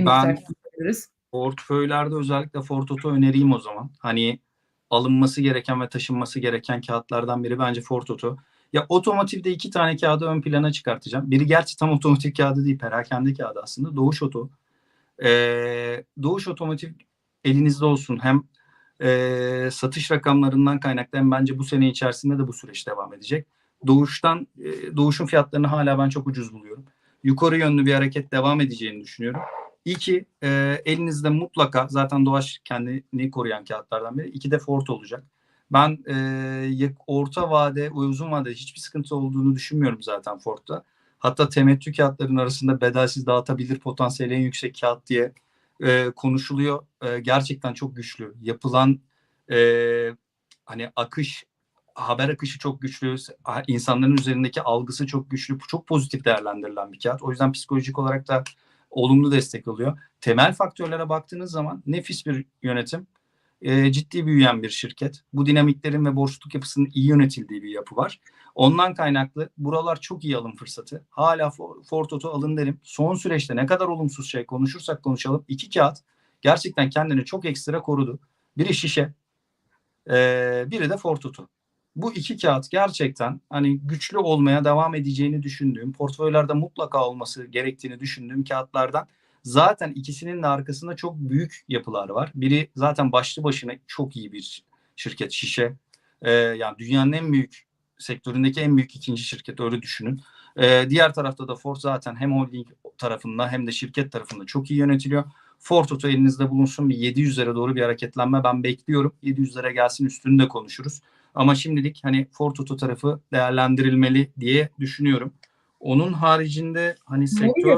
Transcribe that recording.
bir Ben-. Portföylerde özellikle Fortoto önereyim o zaman. Hani alınması gereken ve taşınması gereken kağıtlardan biri bence Fortoto. Ya otomotivde iki tane kağıdı ön plana çıkartacağım. Biri gerçi tam otomotiv kağıdı değil, perakende kağıdı aslında. Doğuş Oto. Ee, Doğuş Otomotiv elinizde olsun. Hem e, satış rakamlarından kaynaklı hem bence bu sene içerisinde de bu süreç devam edecek. Doğuştan, e, Doğuş'un fiyatlarını hala ben çok ucuz buluyorum. Yukarı yönlü bir hareket devam edeceğini düşünüyorum. İki, e, elinizde mutlaka zaten Doğaç kendini koruyan kağıtlardan biri. İki de Ford olacak. Ben e, orta vade ve uzun vadede hiçbir sıkıntı olduğunu düşünmüyorum zaten Ford'da. Hatta temettü kağıtların arasında bedelsiz dağıtabilir potansiyeli en yüksek kağıt diye e, konuşuluyor. E, gerçekten çok güçlü. Yapılan e, hani akış, haber akışı çok güçlü. İnsanların üzerindeki algısı çok güçlü. Çok pozitif değerlendirilen bir kağıt. O yüzden psikolojik olarak da olumlu destek alıyor. Temel faktörlere baktığınız zaman nefis bir yönetim, e, ciddi büyüyen bir şirket. Bu dinamiklerin ve borçluluk yapısının iyi yönetildiği bir yapı var. Ondan kaynaklı buralar çok iyi alım fırsatı. Hala For- Ford Oto alın derim. Son süreçte ne kadar olumsuz şey konuşursak konuşalım. iki kağıt gerçekten kendini çok ekstra korudu. Biri şişe, e, biri de Ford Oto. Bu iki kağıt gerçekten hani güçlü olmaya devam edeceğini düşündüğüm, portföylerde mutlaka olması gerektiğini düşündüğüm kağıtlardan zaten ikisinin de arkasında çok büyük yapılar var. Biri zaten başlı başına çok iyi bir şirket şişe. Ee, yani dünyanın en büyük sektöründeki en büyük ikinci şirket öyle düşünün. Ee, diğer tarafta da Ford zaten hem holding tarafında hem de şirket tarafında çok iyi yönetiliyor. Ford Oto elinizde bulunsun bir 700'lere doğru bir hareketlenme ben bekliyorum. 700'lere gelsin üstünü de konuşuruz. Ama şimdilik hani Ford Oto tarafı değerlendirilmeli diye düşünüyorum. Onun haricinde hani sektör